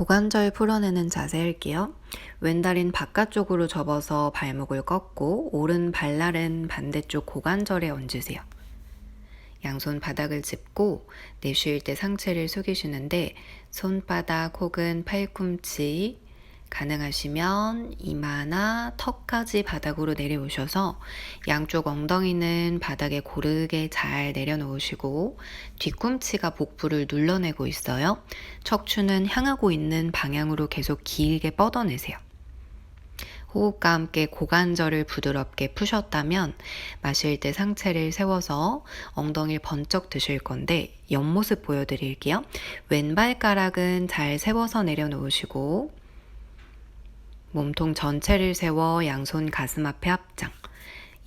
고관절 풀어내는 자세 할게요. 왼다리는 바깥쪽으로 접어서 발목을 꺾고 오른 발날은 반대쪽 고관절에 얹으세요. 양손 바닥을 짚고 내쉴 때 상체를 숙이시는데 손바닥 혹은 팔꿈치 가능하시면 이마나 턱까지 바닥으로 내려오셔서 양쪽 엉덩이는 바닥에 고르게 잘 내려놓으시고 뒤꿈치가 복부를 눌러내고 있어요. 척추는 향하고 있는 방향으로 계속 길게 뻗어내세요. 호흡과 함께 고관절을 부드럽게 푸셨다면 마실 때 상체를 세워서 엉덩이를 번쩍 드실 건데 옆모습 보여드릴게요. 왼발가락은 잘 세워서 내려놓으시고 몸통 전체를 세워 양손 가슴 앞에 합장.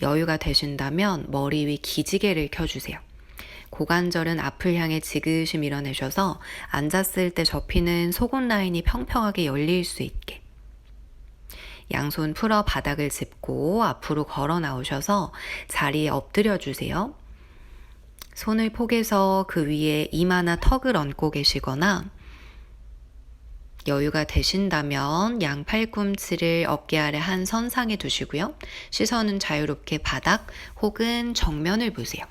여유가 되신다면 머리 위 기지개를 켜주세요. 고관절은 앞을 향해 지그시 밀어내셔서 앉았을 때 접히는 속옷 라인이 평평하게 열릴 수 있게. 양손 풀어 바닥을 짚고 앞으로 걸어 나오셔서 자리에 엎드려 주세요. 손을 포개서 그 위에 이마나 턱을 얹고 계시거나 여유가 되신다면 양 팔꿈치를 어깨 아래 한 선상에 두시고요. 시선은 자유롭게 바닥 혹은 정면을 보세요.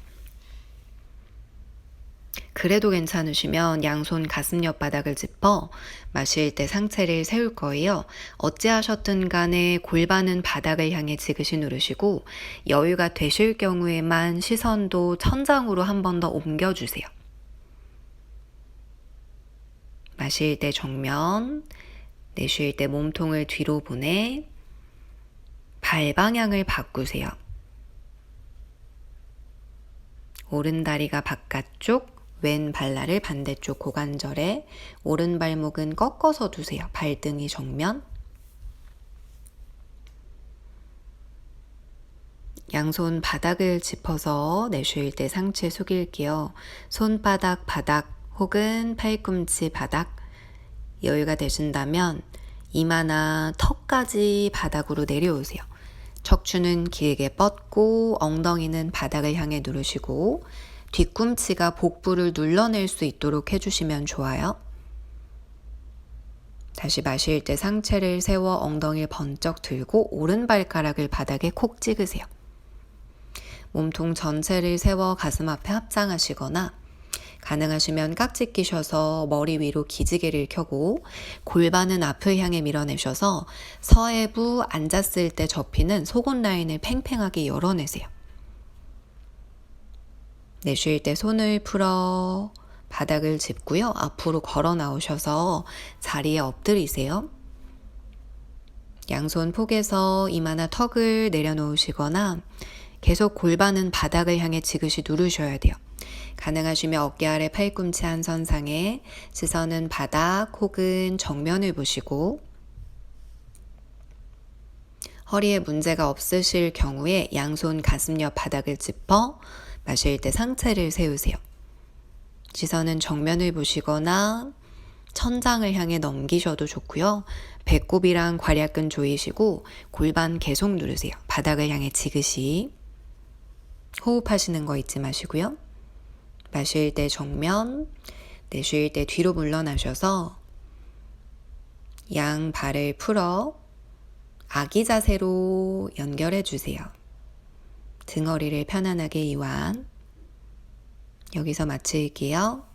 그래도 괜찮으시면 양손 가슴 옆 바닥을 짚어 마실 때 상체를 세울 거예요. 어찌하셨든 간에 골반은 바닥을 향해 지그시 누르시고 여유가 되실 경우에만 시선도 천장으로 한 번 더 옮겨주세요. 마실 때 정면, 내쉴 때 몸통을 뒤로 보내 발 방향을 바꾸세요. 오른 다리가 바깥쪽, 왼 발날을 반대쪽 고관절에 오른 발목은 꺾어서 두세요. 발등이 정면. 양손 바닥을 짚어서 내쉴 때 상체 숙일게요. 손바닥 바닥 혹은 팔꿈치 바닥 여유가 되신다면 이마나 턱까지 바닥으로 내려오세요. 척추는 길게 뻗고 엉덩이는 바닥을 향해 누르시고 뒤꿈치가 복부를 눌러낼 수 있도록 해주시면 좋아요. 다시 마실 때 상체를 세워 엉덩이를 번쩍 들고 오른 발가락을 바닥에 콕 찍으세요. 몸통 전체를 세워 가슴 앞에 합장하시거나 가능하시면 깍지 끼셔서 머리 위로 기지개를 켜고 골반은 앞을 향해 밀어내셔서 서해부 앉았을 때 접히는 속옷 라인을 팽팽하게 열어내세요. 내쉴 때 손을 풀어 바닥을 짚고요. 앞으로 걸어 나오셔서 자리에 엎드리세요. 양손 폭에서 이마나 턱을 내려놓으시거나 계속 골반은 바닥을 향해 지그시 누르셔야 돼요. 가능하시면 어깨 아래 팔꿈치 한 선상에 시선은 바닥 혹은 정면을 보시고 허리에 문제가 없으실 경우에 양손 가슴 옆 바닥을 짚어 마실 때 상체를 세우세요. 시선은 정면을 보시거나 천장을 향해 넘기셔도 좋고요. 배꼽이랑 괄약근 조이시고 골반 계속 누르세요. 바닥을 향해 지그시 호흡하시는 거 잊지 마시고요. 마실 때 정면, 내쉴 때 뒤로 물러나셔서 양 발을 풀어 아기 자세로 연결해 주세요. 등허리를 편안하게 이완. 여기서 마칠게요.